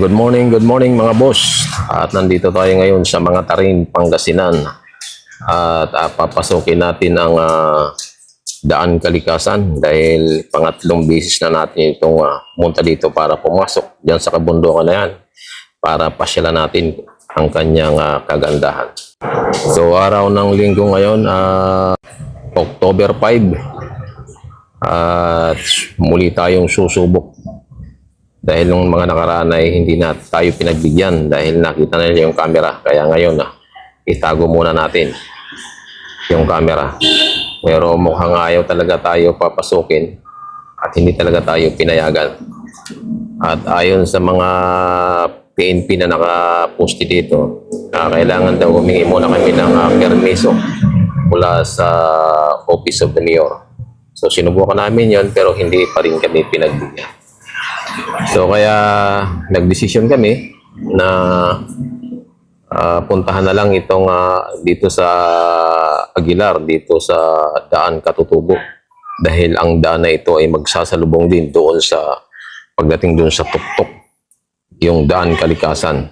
good morning, good morning mga boss. At nandito tayo ngayon sa mga tarim Pangasinan. At ah, papasukin natin ang ah, daan kalikasan dahil pangatlong bisis na natin itong ah, punta dito para pumasok diyan sa kabundukan na yan para pasyalan natin ang kanyang ah, kagandahan. So araw ng linggo ngayon, ah, October 5, at muli tayong susubok dahil nung mga nakaraan ay hindi na tayo pinagbigyan dahil nakita na nila yung camera. Kaya ngayon na itago muna natin yung camera. Pero mukhang ayaw talaga tayo papasukin at hindi talaga tayo pinayagan. At ayon sa mga PNP na nakaposti dito, ah, kailangan daw humingi muna kami ng ah, permiso mula sa Office of the Mayor. So sinubukan namin yon pero hindi pa rin kami pinagbigyan. So kaya nagdesisyon kami na ah, puntahan na lang itong ah, dito sa Aguilar, dito sa Daan Katutubo. Dahil ang daan na ito ay magsasalubong din doon sa pagdating doon sa tuktok, yung Daan Kalikasan.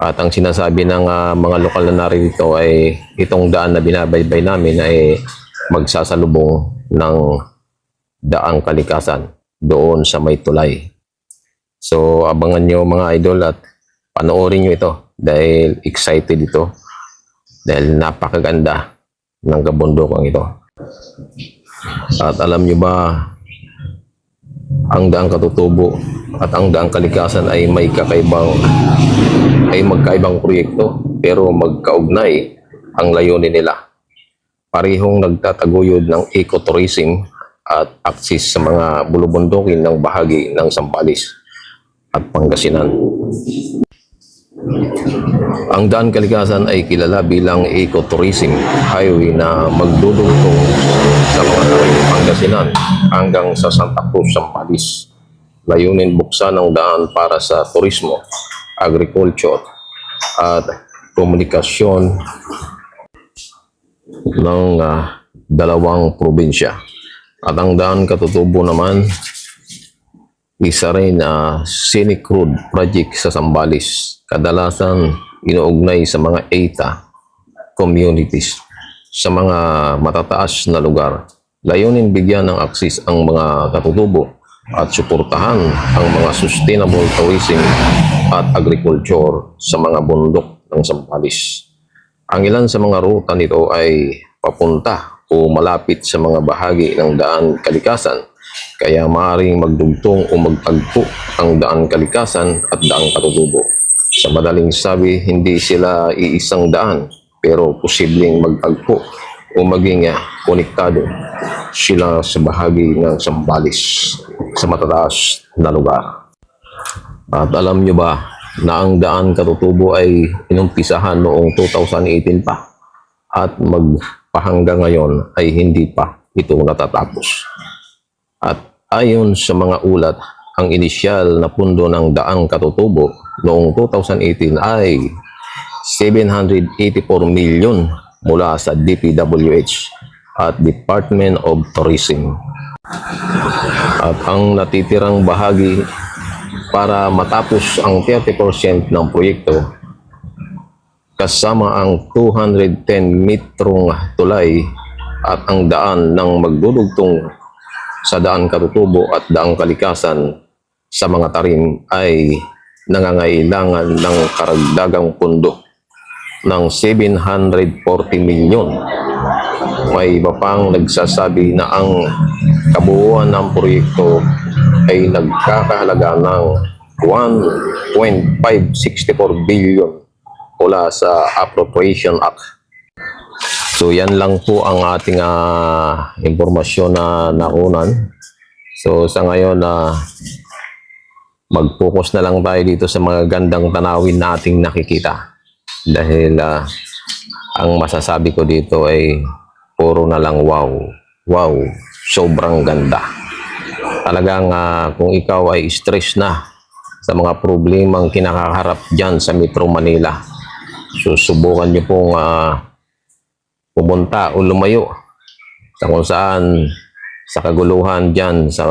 At ang sinasabi ng ah, mga lokal na narito ay itong daan na binabaybay namin ay magsasalubong ng Daang Kalikasan doon sa may tulay. So, abangan nyo mga idol at panoorin nyo ito dahil excited ito dahil napakaganda ng kabundokang ito. At alam nyo ba, ang daang katutubo at ang daang kalikasan ay may kakaibang ay magkaibang proyekto pero magkaugnay ang layunin nila. Parehong nagtataguyod ng ecotourism at aksis sa mga bulubundukin ng bahagi ng Sambales at Pangasinan. Ang daan kalikasan ay kilala bilang ecotourism highway na magdudugtong sa mga taring Pangasinan hanggang sa Santa Cruz, Sambales. Layunin buksan ang daan para sa turismo, agriculture, at komunikasyon ng ah, dalawang probinsya. At ang daan katutubo naman, isa rin na scenic road project sa Sambales. Kadalasan inuugnay sa mga ETA communities sa mga matataas na lugar. Layunin bigyan ng aksis ang mga katutubo at suportahan ang mga sustainable tourism at agriculture sa mga bundok ng Sambales. Ang ilan sa mga ruta nito ay papunta o malapit sa mga bahagi ng daan kalikasan kaya maaaring magdugtong o magtagpo ang daan kalikasan at daang katutubo. Sa madaling sabi, hindi sila iisang daan pero posibleng magtagpo o maging ah, konektado sila sa bahagi ng Sambales sa matataas na lugar. At alam nyo ba na ang daan katutubo ay inumpisahan noong 2018 pa at magpahanggang ngayon ay hindi pa ito natatapos. At ayon sa mga ulat, ang inisyal na pundo ng daang katutubo noong 2018 ay 784 milyon mula sa DPWH at Department of Tourism. At ang natitirang bahagi para matapos ang 30% ng proyekto kasama ang 210 metrong tulay at ang daan ng magdudugtong sa daan katutubo at daang kalikasan sa mga tarim ay nangangailangan ng karagdagang pundo ng 740 milyon. May iba pang nagsasabi na ang kabuuan ng proyekto ay nagkakahalaga ng 1.564 billion mula sa Appropriation Act. So yan lang po ang ating ah, impormasyon na nakunan. So sa ngayon na mag-focus na lang tayo dito sa mga gandang tanawin na nakikita. Dahil ah, ang masasabi ko dito ay puro na lang wow. Wow, sobrang ganda. Talagang ah, kung ikaw ay stress na sa mga problemang kinakaharap dyan sa Metro Manila, susubukan niyo pong ah, pumunta o lumayo sa kung saan sa kaguluhan dyan sa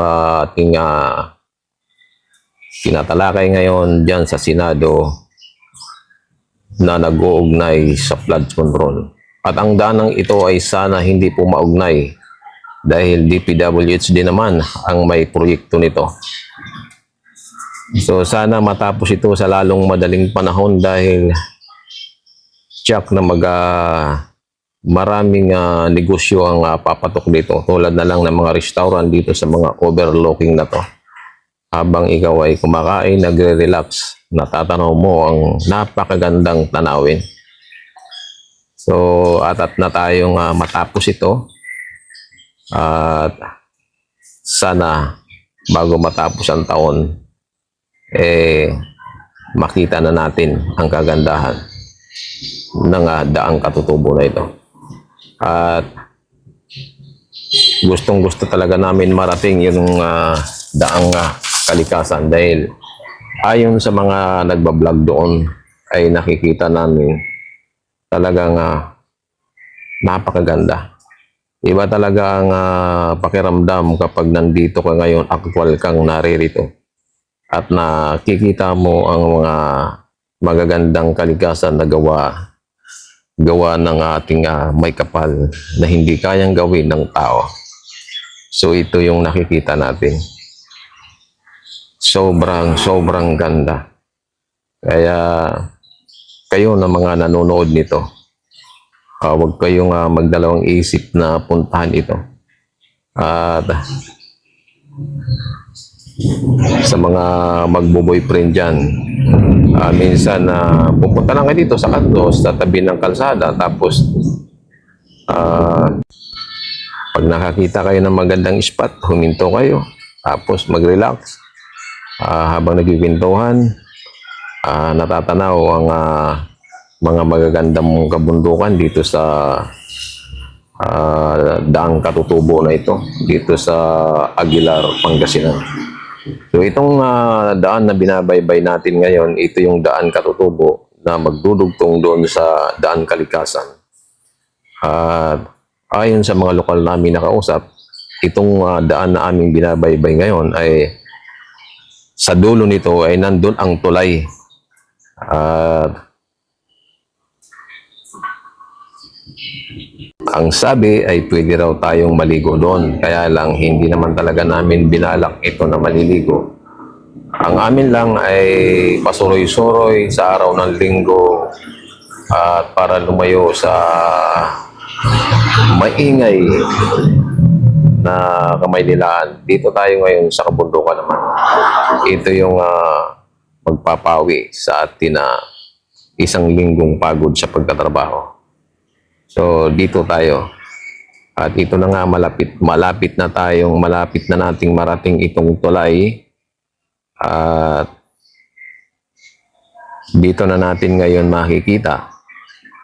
ating ah, tinatalakay ngayon dyan sa Senado na nag-uugnay sa flood control. At ang danang ito ay sana hindi po maugnay dahil DPWH din naman ang may proyekto nito. So sana matapos ito sa lalong madaling panahon dahil check na mag ah, maraming ah, negosyo ang ah, papatok dito tulad na lang ng mga restaurant dito sa mga overlooking na to habang ikaw ay kumakain, nagre-relax, natatanaw mo ang napakagandang tanawin. So, atat na tayong ah, matapos ito. At sana bago matapos ang taon, eh, makita na natin ang kagandahan ng ah, daang katutubo na ito. At gustong gusto talaga namin marating yung ah, daang ah, kalikasan dahil ayon sa mga nagbablog doon ay nakikita namin talagang ah, napakaganda. Iba talaga ang ah, pakiramdam kapag nandito ka ngayon, actual kang naririto. At nakikita mo ang mga magagandang kalikasan na gawa gawa ng ating ah, may kapal na hindi kayang gawin ng tao. So ito yung nakikita natin. Sobrang, sobrang ganda. Kaya kayo na mga nanonood nito, ah, huwag kayong ah, magdalawang isip na puntahan ito. At sa mga magbo-boyfriend dyan, ah, minsan na pupunta lang kayo dito sa kanto, sa tabi ng kalsada, tapos ah, pag nakakita kayo ng magandang spot, huminto kayo, tapos mag-relax. Ah, habang nagkikwentuhan, ah, natatanaw ang ah, mga magagandang kabundukan dito sa ah, daang katutubo na ito, dito sa Aguilar, Pangasinan. So itong ah, daan na binabaybay natin ngayon, ito yung daan katutubo na magdudugtong doon sa daan kalikasan. At ayon sa mga lokal namin nakausap, itong ah, daan na aming binabaybay ngayon ay sa dulo nito ay nandun ang tulay. At ang sabi ay pwede raw tayong maligo doon. Kaya lang hindi naman talaga namin binalak ito na maliligo. Ang amin lang ay pasuroy-suroy sa araw ng linggo at para lumayo sa maingay na kamaynilaan. Dito tayo ngayon sa kabundukan naman. Ito yung ah, magpapawi sa atin na isang linggong pagod sa pagtatrabaho. So, dito tayo. At ito na nga malapit, malapit na tayong, malapit na nating marating itong tulay. At dito na natin ngayon makikita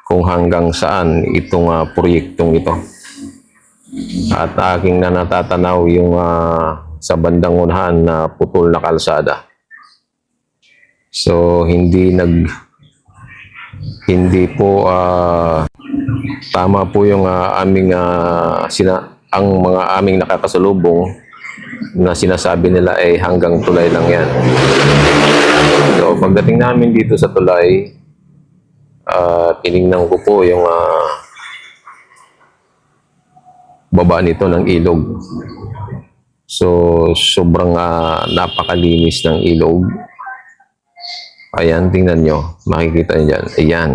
kung hanggang saan itong ah, proyektong ito. At aking na natatanaw yung ah, sa bandang unahan na putol na kalsada. So, hindi nag hindi po ah, tama po yung ah, aming ah, sina ang mga aming nakakasalubong na sinasabi nila ay hanggang tulay lang yan. So pagdating namin dito sa tulay, ah tinignan ko po yung ah, baba nito ng ilog. So sobrang ah, napakalinis ng ilog. Ayan, tingnan nyo. Makikita nyo dyan. Ayan.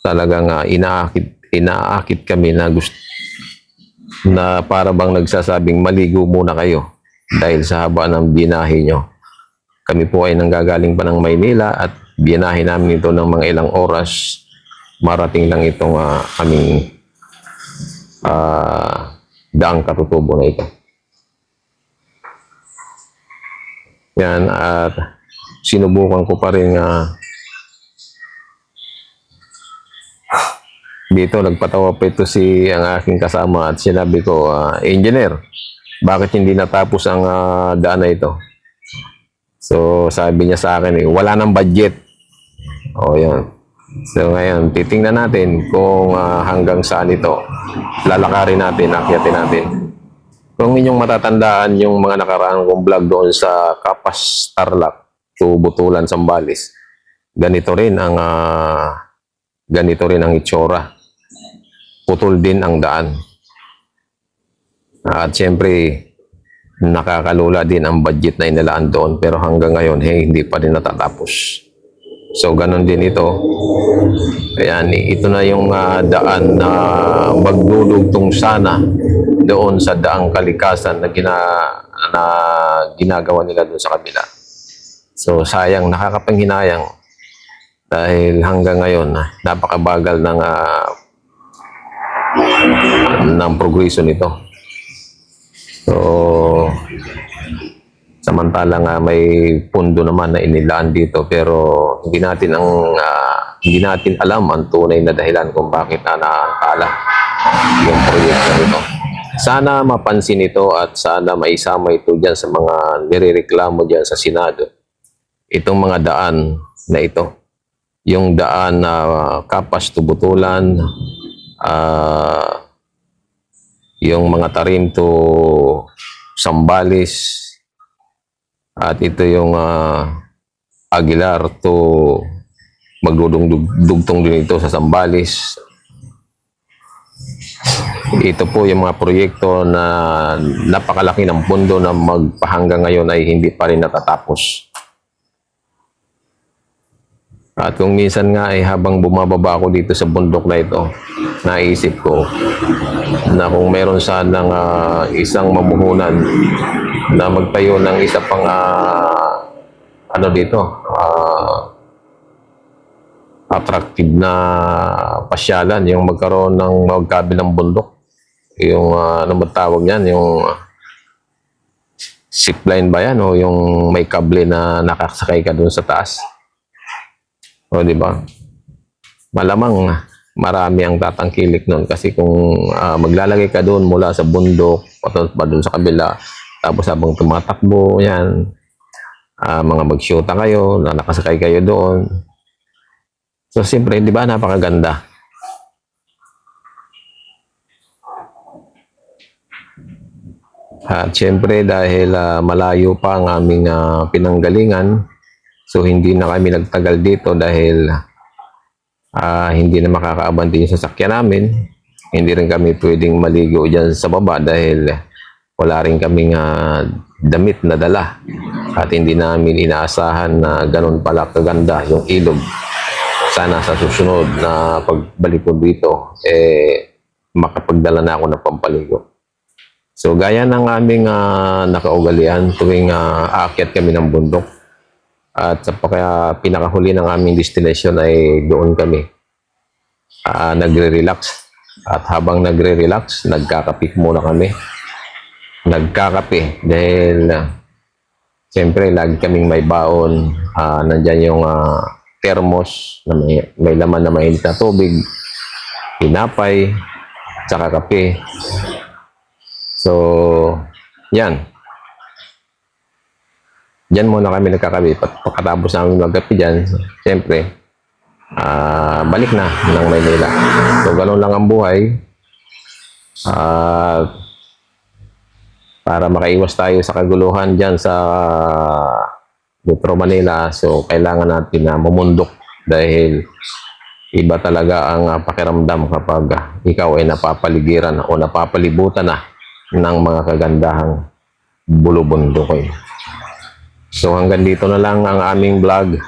Talagang uh, inaakit, inaakit kami na gusto na para bang nagsasabing maligo muna kayo dahil sa haba ng binahe nyo. Kami po ay nanggagaling pa ng Maynila at binahe namin ito ng mga ilang oras. Marating lang itong ah, aming ah, daang katutubo na ito. Yan, at sinubukan ko pa rin nga dito nagpatawa pa ito si ang aking kasama at sinabi ko, ah, engineer, bakit hindi natapos ang ah, daan na ito? So sabi niya sa akin, eh, wala nang budget. O yan. So ngayon, titingnan natin kung ah, hanggang saan ito. Lalakarin natin, akyatin natin. Kung inyong matatandaan yung mga nakaraang kong vlog doon sa Kapas Tarlac to Butulan, Sambales, ganito rin ang ah, ganito rin ang itsura. Putol din ang daan. At siyempre, nakakalula din ang budget na inilaan doon pero hanggang ngayon, hey, hindi pa rin natatapos. So, ganun din ito. Ayan, ito na yung ah, daan na magdudugtong sana doon sa daang kalikasan na, gina, na ginagawa nila doon sa kabila. So, sayang, nakakapanghinayang dahil hanggang ngayon, ah, napakabagal ng ah, ng progreso nito. So, samantala nga may pundo naman na inilaan dito pero hindi natin ang ah, hindi natin alam ang tunay na dahilan kung bakit na naangkala yung proyekto nito. Sana mapansin ito at sana maisama ito dyan sa mga nirereklamo dyan sa Senado. Itong mga daan na ito. Yung daan na kapas to Ah, yung mga tarim to Sambales, at ito yung ah, Aguilar to magdudugtong din ito sa Sambales. Ito po yung mga proyekto na napakalaki ng pundo na magpahanggang ngayon ay hindi pa rin natatapos. At kung minsan nga ay habang bumababa ako dito sa bundok na ito, naisip ko na kung meron sanang ah, isang mamuhunan na magtayo ng isa pang ah, ano dito, ah, attractive na pasyalan, yung magkaroon ng magkabilang bundok. Yung, ah, ano ba tawag yan? Yung ah, zipline ba yan? O yung may kable na nakasakay ka dun sa taas? O, di ba? Malamang marami ang tatangkilik nun. Kasi kung ah, maglalagay ka doon mula sa bundok patungkol pa doon sa kabila tapos habang tumatakbo yan ah, mga magsyuta kayo na nakasakay kayo doon. So siyempre di ba napakaganda? At siyempre dahil ah, malayo pa ang aming ah, pinanggalingan so hindi na kami nagtagal dito dahil ah, hindi na makakaabante yung sasakyan namin. Hindi rin kami pwedeng maligo dyan sa baba dahil wala rin kaming ah, damit na dala. At hindi namin inaasahan na ganun pala kaganda yung ilog. Sana sa susunod na pagbalik ko dito, eh, makapagdala na ako ng pampaligo. So, gaya ng aming ah, nakaugalian tuwing ah, aakyat kami ng bundok, at sa kaya pinakahuli ng aming destination ay doon kami. Ah, nagre-relax. At habang nagre-relax, nagkakapik muna kami. Nagkakape dahil uh, siyempre lagi kaming may baon. Ah, nandyan yung ah, thermos na may, may laman na mainit na tubig, pinapay, tsaka kape. So, yan. Diyan muna kami nagkakabi. Pat- Pagkatapos namin magkapi dyan, siyempre, ah, balik na ng Maynila. So, ganun lang ang buhay. At para makaiwas tayo sa kaguluhan dyan sa Metro Manila, so kailangan natin na mumundok dahil iba talaga ang ah, pakiramdam kapag ikaw ay napapaligiran o napapalibutan na ng mga kagandahang bulubundukoy. So hanggang dito na lang ang aming vlog.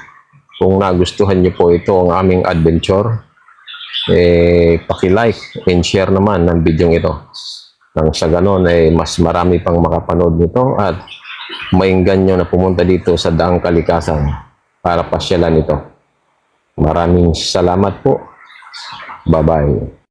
Kung nagustuhan niyo po ito ang aming adventure, eh, paki-like and share naman ng video ito. Nang sa ganon, eh, mas marami pang makapanood nito at mainggan nyo na pumunta dito sa Daang Kalikasan para pasyalan ito. Maraming salamat po. Bye-bye.